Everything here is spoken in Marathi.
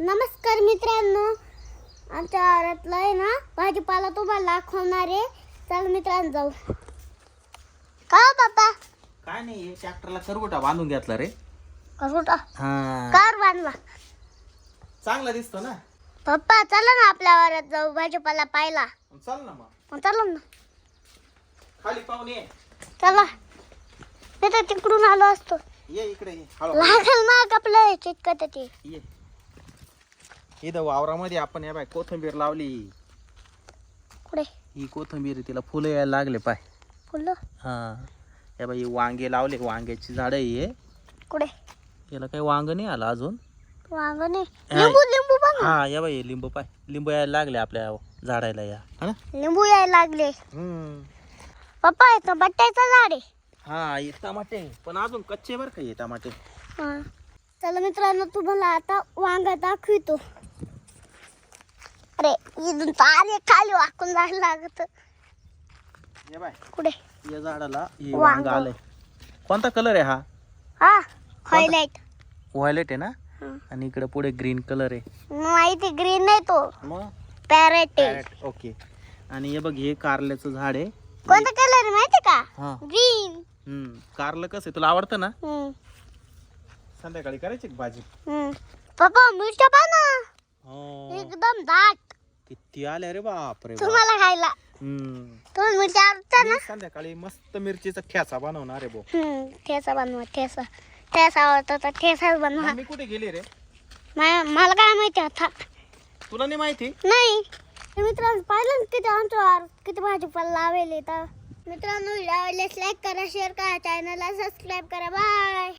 नमस्कार मित्रांनो. आमच्या घरातलं आहे ना भाजीपाला तुम्हाला दाखवणार आहे. चल मित्रांनो जाऊ. का हो बाबा? काय नाही ट्रॅक्टरला करवटा बांधून घेतला रे. करूटा हा. कार बांधला. चांगला दिसतो ना. पप्पा चला ना आपल्या घरात जाऊ भाजीपाला पाहिला चल ना मग. मग चला ना. खाली पाहून ये. चला. मी तर तिकडून आलो असतो. ये इकडे ये. हळू. लागल ना आपलं चिटकत ते. ये. इथं वावरामध्ये आपण या बाय कोथंबीर लावली. कुठे? ही कोथंबीर तिला फुलं यायला लागले पाय. फुलं? हा. या बाई वांगे लावले. वांग्याची झाडं हे. कुठे? याला काही वांग नाही आलं अजून. वांगणे हा. लिंबू लिंबू बघ. ना. हा या बाई लिंबू पाय. लिंबू यायला लागले आपल्या झाडायला या. हा ना? लिंबू यायला लागले. हम्म. पप्पा इथं बट्ट्याचं झाड आहे. हा हे टमाटे. पण अजून कच्चे बर का हे टमाटे? हा. चला मित्रांनो तुम्हाला आता वांगा दाखवितो. अरे इथून तारे खाली वाकून जायला लागत. ये बाय. कुठे? या झाडाला हे वांग. वांग आलंय. कोणता कलर आहे हा? हा हायलाइट व्हायलेट आहे ना? आणि इकडे पुढे ग्रीन कलर आहे. माहिती ग्रीन नाही तो. मग? पॅरेट ओके आणि हे बघ हे कारल्याचं झाड आहे. कोणता कलर माहिती का? हा. ग्रीन हम्म कारलं कसं आहे? तुला आवडतं ना? संध्याकाळी करायची का भाजी? पप्पा मिरच्या पहा ना. हो. एकदम दाट. किती आल्या रे बापरे बाप. तुम्हाला खायला. हम्म. तुम्ही आवडता ना मी संध्याकाळी मस्त मिरचीचा ठ्याचा बनवणार आहे भाऊ हम्म, ठेचा बनवा ठेचा. ठेचा आवडतो तर ठेचाच बनवा. मी कुठे गेली रे? मा- मला काय माहिती आता? तुला नाही माहिती? नाही. मित्रांनो पाहिलं ना किती आमच्यावर किती भाजीपाला लावेल तर मित्रांनो व्हिडिओ आवडल्यास लाईक करा शेअर करा चॅनलला सबस्क्राईब करा. बाय